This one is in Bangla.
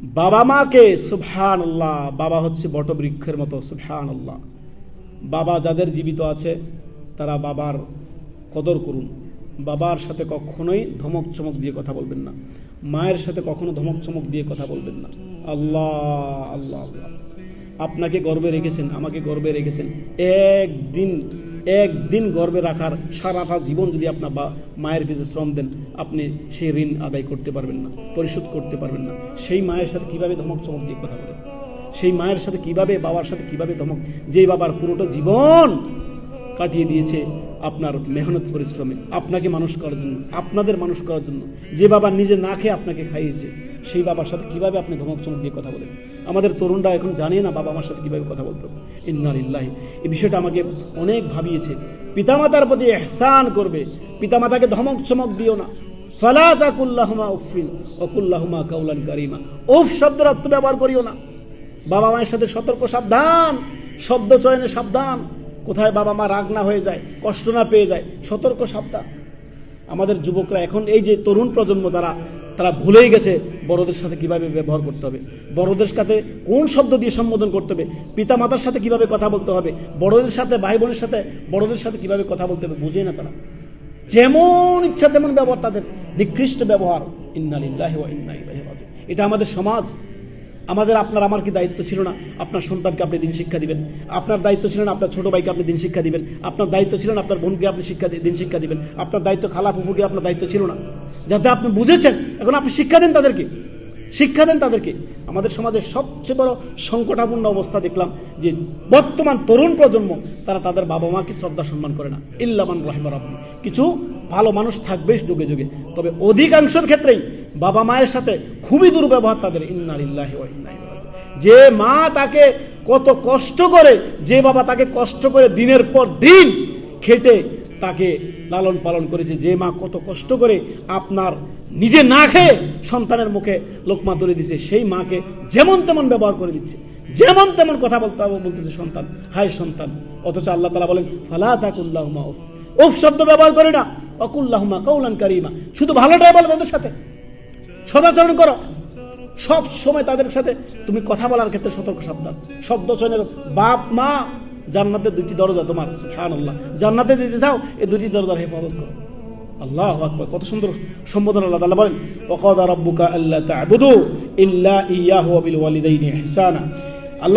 বাবা মাকে সুবহান আল্লাহ বাবা হচ্ছে বটবৃক্ষের মতো সুবহান আল্লাহ বাবা যাদের জীবিত আছে, তারা বাবার কদর করুন। বাবার সাথে কখনোই ধমক চমক দিয়ে কথা বলবেন না। মায়ের সাথে কখনো ধমক চমক দিয়ে কথা বলবেন না। আল্লাহ আল্লাহ আল্লাহ। আপনাকে গর্বে রেখেছেন, আমাকে গর্বে রেখেছেন। একদিন একদিন গর্বে রাখার সারাটা জীবন যদি আপনার বা মায়ের পিছে শ্রম দেন, আপনি সেই ঋণ আদায় করতে পারবেন না, পরিশোধ করতে পারবেন না। সেই মায়ের সাথে কীভাবে ধমক চমক দিয়ে কথা বলেন সেই মায়ের সাথে কীভাবে, বাবার সাথে কীভাবে ধমক? যে বাবার পুরোটা জীবন কাটিয়ে দিয়েছে আপনার মেহনত পরিশ্রমে, আপনাকে মানুষ করার জন্য, আপনাদের মানুষ করার জন্য। যে বাবা নিজে না খেয়ে আপনাকে খাইয়েছে, সেই বাবার সাথে কীভাবে আপনি ধমক চমক দিয়ে কথা বলেন? আমাদের তরুণরা এখন জানে না বাবা আমার সাথে কীভাবে কথা বলতে হবে। এই বিষয়টা আমাকে অনেক ভাবিয়েছে। পিতামাতার প্রতি এহসান করবে। পিতামাতাকে ধমক চমক দিও না। ফালা তাকুল্লাহুমা উফিন অকুল্লাহুমা কাউলান কারিমা। উফ শব্দের অর্থ ব্যবহার করিও না। বাবা মায়ের সাথে সতর্ক, সাবধান। শব্দ চয়নে সাবধান। কোথায় বাবা মা রাগ না হয়ে যায়, কষ্ট না পেয়ে যায়, সতর্ক, সাবধান। আমাদের যুবকরা এখন এই যে তরুণ প্রজন্ম তারা তারা ভুলেই গেছে বড়দের সাথে কীভাবে ব্যবহার করতে হবে। বড়দের সাথে কোন শব্দ দিয়ে সম্বোধন করতে হবে? পিতা মাতার সাথে কীভাবে কথা বলতে হবে? বড়দের সাথে ভাই বোনের সাথে, বড়দের সাথে কীভাবে কথা বলতে হবে বুঝে না তারা। যেমন ইচ্ছা তেমন ব্যবহার তাদের। নিকৃষ্ট ব্যবহার। ইন্নালিল্লাহি এটা আমাদের সমাজ। আমাদের আপনার, আমার কি দায়িত্ব ছিল না? আপনার সন্তানকে আপনি দিন শিক্ষা দিবেন। আপনার দায়িত্ব ছিল না আপনার ছোট ভাইকে আপনি দিন শিক্ষা দিবেন। আপনার দায়িত্ব ছিল না আপনার বোনকে আপনি শিক্ষা দিন শিক্ষা দিবেন। আপনার দায়িত্ব খালা ফুফুকে আপনার দায়িত্ব ছিল না। যাতে আপনি বুঝেছেন। এখন আপনি শিক্ষা দেন তাদেরকে। শিক্ষা দেন তাদেরকে। আমাদের সমাজের সবচেয়ে বড় সংকটাপূর্ণ অবস্থা দেখলাম যে বর্তমান তরুণ প্রজন্ম, তারা তাদের বাবা মাকে শ্রদ্ধা সম্মান করে না। ইল্লামান রহমান আপনি কিছু ভালো মানুষ থাকবে যুগে যুগে। তবে অধিকাংশের ক্ষেত্রেই বাবা মায়ের সাথে খুবই দুর্ব্যবহার তাদের। ইন্নালিল্লাহি। যে মা তাকে কত কষ্ট করে, যে বাবা তাকে কষ্ট করে দিনের পর দিন খেটে তাকে লালন পালন করেছে। যে মা কত কষ্ট করে আপনার নিজে না খেয়ে সন্তানের মুখে লোকমা তুলে দিচ্ছে সেই মাকে যেমন তেমন ব্যবহার করে দিচ্ছে। যেমন তেমন কথা বলতে বলতেছে সন্তান, হায় সন্তান। অথচ আল্লাহ তালা বলেন, ফালা তাকুল্লাহুমা উফ। উফ শব্দ ব্যবহার করে না। অকুল্লাহুমা কৌলান কারিমা। শুধু ভালোটাই বলে তাদের সাথে। সদাচরণ করো। সব সময় তাদের সাথে। তুমি কথা বলার ক্ষেত্রে সতর্ক, সাবধান। শব্দ বাপ মা জান্নাতের দুটি দরজা তোমার হ্যাঁ আল্লাহ জান্নাতে দিতে চাও এই দুটি দরজার হেফাজত করো। আল্লাহ কত সুন্দর সম্বোধন আল্লাহ তাআলা বলেন ইল্লা